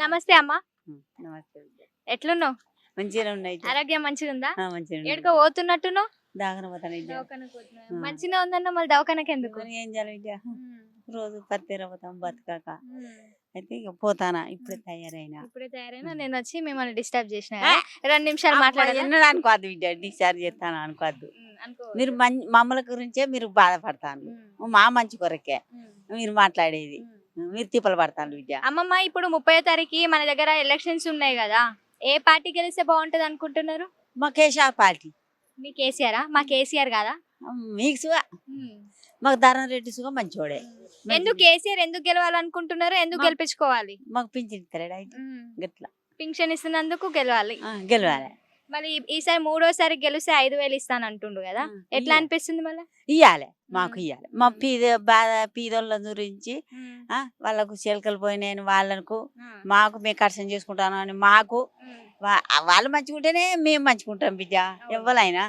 నమస్తే అమ్మా. నమస్తే. ఎట్లున్నావు? మంచిగానే ఉన్నాయి. ఆరోగ్యం మంచిగా ఉందా ఆ, మంచిగానే ఉన్నాయి. ఎక్కడికో పోతున్నట్టున్నావు? దాగన పోతాను విద్య. దవాఖానకు పోతున్నావా? ఆ. మంచిగా ఉందన్న మళ్ళీ దవాఖానకి ఎందుకు? ఏం చేయాలి రోజు పత్తిర పోతాం బతకాక. అయితే ఇక పోతానా? ఇప్పుడే తయారైనా. ఇప్పుడే తయారైనా? నేను వచ్చి మిమ్మల్ని డిస్టర్బ్ చేసిన. రెండు నిమిషాలు మాట్లాడాలి ఎన్నడూ అనుకోవద్దు విద్య. డిశ్చార్జ్ చేస్తాను అనుకోవద్దు. మీరు మమ్మల గురించే మీరు బాధపడతాను. మా మంచి కొరకే. మీరు మాట్లాడేది. మీరు తిప్పలు పడతాను విద్య. అమ్మమ్మ ఇప్పుడు ముప్పై తారీఖు మన దగ్గర ఎలక్షన్స్ ఉన్నాయి కదా ఏ పార్టీ గెలిస్తే బాగుంటది అనుకుంటున్నారు? మా కేశవ పార్టీ. మీ కేసీఆరా? మా కేసీఆర్ కదా? మీకు సుగా. మాకు ధరణ రెడ్డి సుగా మంచివాడే ఎందుకు కేసీఆర్ ఎందుకు గెలవాలనుకుంటున్నారు? ఎందుకు గెలిపించుకోవాలి? మాకు పింఛన్ ఇస్తాడు అయితే గట్లా. పింఛన్ ఇస్తున్నందుకు గెలవాలి. గెలవాలి. మళ్ళీ ఈసారి మూడోసారి గెలిస్తే ఐదు వేలు ఇస్తాను అంటుండు కదా ఎట్లా. అనిపిస్తుంది మళ్ళీ? ఇయ్యాలి మాకు. ఇయ్యాలి. మా పీద బాధ పీదోళ్ళ గురించి వాళ్ళకు చిలకలు పోయినాయని వాళ్ళకు మాకు మేము కష్టం చేసుకుంటాను అని మాకు వాళ్ళు మంచిగుంటేనే మేము మంచిగుంటాం బిడ్డ. ఎవరైనా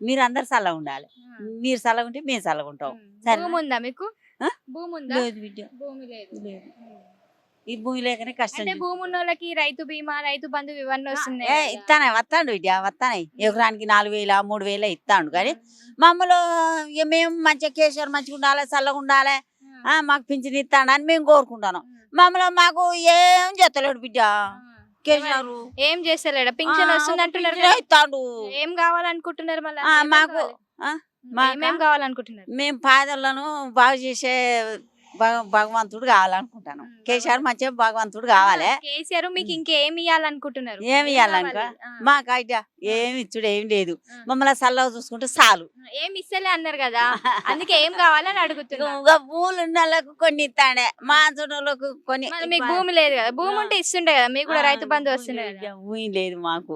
మీరు అందరు చల్లగా ఉండాలి. మీరు చల్లగా ఉంటే మేము చల్లగా ఉంటాం? భూమి ఉందా మీకు? భూమి ఉందా లేదు బిడ్డ. భూమి లేదు. ఈ భూమి లేకనే కష్టం అంటే భూమి ఉన్న వాళ్ళకి రైతు బీమా రైతు బంధు ఇవన్నీ వస్తున్నాయి. ఇస్తానే వస్తాడు బిడ్డ వస్తాయి ఎకరానికి నాలుగు వేల మూడు వేల ఇస్తాడు కానీ మమ్మల్ని ఇక మేము మంచిగా కేసీఆర్ మంచిగా ఉండాలి చల్లగా ఉండాలి? ఆ, మాకు పింఛన్ ఇస్తాడు అని మేము కోరుకుంటాను మమ్మల్ని మాకు ఏం చేస్తలేడు బిడ్డ. కేసీఆర్. ఏం చేస్తలేడా? పింఛన్ వస్తుంది అంటున్నారు. ఇస్తాడు ఏం కావాలనుకుంటున్నారు మళ్ళీ? మాకు? ఏమేం కావాలనుకుంటున్నారు? మేము పాదలను బాగు చేసే భగవంతుడు కావాలనుకుంటాను. కేసీఆర్ మంచిగా భగవంతుడు కావాలి. కేసీఆర్ మీకు ఇంకేం ఇవ్వాలనుకుంటున్నారు ఏమి? ఆ. మాకు అయితే ఏమి ఇచ్చుడు ఏం లేదు. మమ్మల్ని చల్లగా చూసుకుంటే చాలు. ఏం ఇస్తలే అన్నారు కదా. అందుకే ఏం కావాలని అడుగుతున్నా. భూములు ఉన్న వాళ్ళకు కొన్ని ఇస్తాడే. మా చూడలకు కొన్ని మీకు భూమి లేదు కదా. భూమి ఉంటే ఇస్తుండే కదా. మీకు కూడా రైతు బంధు వస్తుండే కదా. భూమి లేదు మాకు.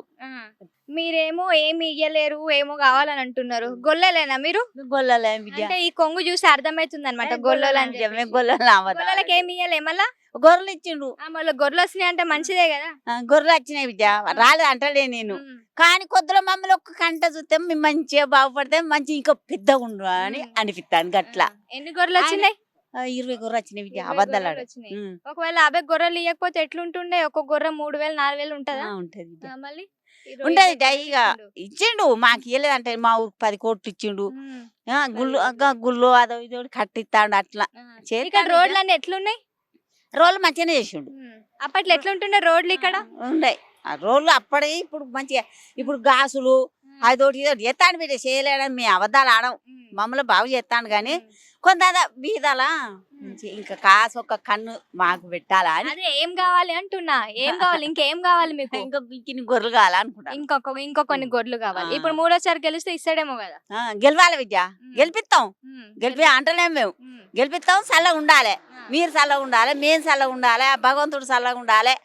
మీరేమో ఏమి ఇయ్యలేరు ఏమో కావాలని అంటున్నారు. గొల్లలేనా మీరు? గొల్లలే అంటే ఈ కొంగు చూసి అర్థమైతుంది అనమాట గొల్లలు అని చెప్పి. గొల్లలు అవ్వదు గొల్లలకి ఏమి ఇయ్యలే మళ్ళా? గొర్రెలు ఇచ్చిండు మళ్ళీ గొర్రెలు వస్తున్నాయి అంటే మంచిదే కదా? గొర్రెలు వచ్చినాయి బిడ్డ రాలేదు అంటలే నేను. కానీ కొద్దిలో మమ్మల్ని ఒక్క కంట చూస్తే మేము మంచిగా బాగుపడితే మంచి ఇంకా పెద్దగా ఉండు అని. అనిపిస్తాను గట్లా. ఎన్ని గొర్రెలు వచ్చినాయి? ఇరవై గొర్రెలు వచ్చినాయి బిడ్డ ఇరవై అబద్ధాలు వచ్చినాయి. ఒకవేళ అవే గొర్రెలు ఇవ్వకపోతే ఎట్లుంటుండే? ఒక గొర్రె మూడు వేలు నాలుగు వేలు ఉంటదా? ఉంటది మళ్ళీ? బిడ్డ ఇక ఇచ్చిండు. మాకు ఇవ్వలేదంటే మా ఊరికి పది కోట్లు ఇచ్చిండు. గుళ్ళు గుళ్ళు అదో ఇదో కట్టిస్తాడు అట్లా. బిడ్డ. రోడ్లు అన్ని ఎట్లున్నాయి? రోడ్లు మంచిగానే చేసిండు. అప్పట్లో ఎట్లుంటుండే రోడ్లు ఇక్కడ? ఉండే. ఆ రోడ్లు అప్పటి ఇప్పుడు మంచిగా ఇప్పుడు గాసులు అదొకటి ఇదొకటి ఎత్తాడు బిడ్డ. చేయలేడని మేము అబద్ధాలు ఆడం. మమ్మల్ని బాగు చేస్తాను కానీ. కొంత బీదలా ఇంకా కాసు ఒక కన్ను మాకు పెట్టాలా అని. అదే ఏం కావాలి అంటున్నా? ఏం కావాలి? ఇంకేం కావాలి మీకు? ఇంకా ఇంకిన్ని గొర్రెలు కావాలనుకుంటా. ఇంకొక ఇంకో కొన్ని గొడ్లు కావాలి. ఇప్పుడు మూడోసారి గెలిస్తే ఇస్తాడేమో కదా. గెలవాలి విద్య. గెలిపిస్తాం. గెలిపి అంటలేం మేము. గెలిపిస్తాం చల్లగా ఉండాలి. మీరు చల్లగా ఉండాలి మేము చల్లగా ఉండాలి ఆ భగవంతుడు చల్లగా ఉండాలి.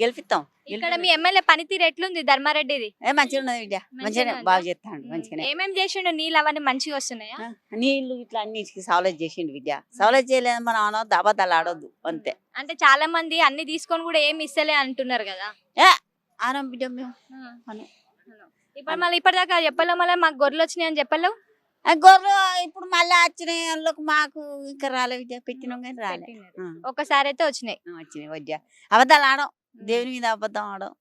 గెలిపిస్తాం. ఇక్కడ మీ ఎమ్మెల్యే పనితీరు ఎట్లుంది? ధర్మారెడ్డిది? ఏ మంచిగా ఉన్నది విద్య. మంచిగానే ఉందా? బాగా చేస్తాడు మంచిగానే. ఏమేం చేసిండు? నీళ్ళు అవన్నీ మంచిగా వస్తున్నాయా? నీళ్ళు ఇట్లా అన్నిటికి సవలత్ చేసిండు విద్య. సవలత్ చేయలేదు మనం అనవద్దు అబద్ధాలు ఆడొద్దు అంతే. అంటే చాలా మంది అన్ని తీసుకొని కూడా ఏమి ఇస్తలే అంటున్నారు కదా. ఆనం బిడ్డ మేము. అను. ఇప్పుడు మళ్ళీ ఇప్పటిదాకా చెప్పలేవు మళ్ళీ మాకు గొర్రెలు వచ్చినాయి అని చెప్పలేవు? ఆ గొర్రెలు ఇప్పుడు మళ్ళీ వచ్చిన వాళ్ళకు మాకు ఇంకా రాలే విద్య పెట్టినాం కానీ రాలే. ఒక్కసారి అయితే వచ్చినాయి. వచ్చినాయి విద్య. అబద్ధాలు ఆడం దేవుని మీద అబద్ధం ఆడం.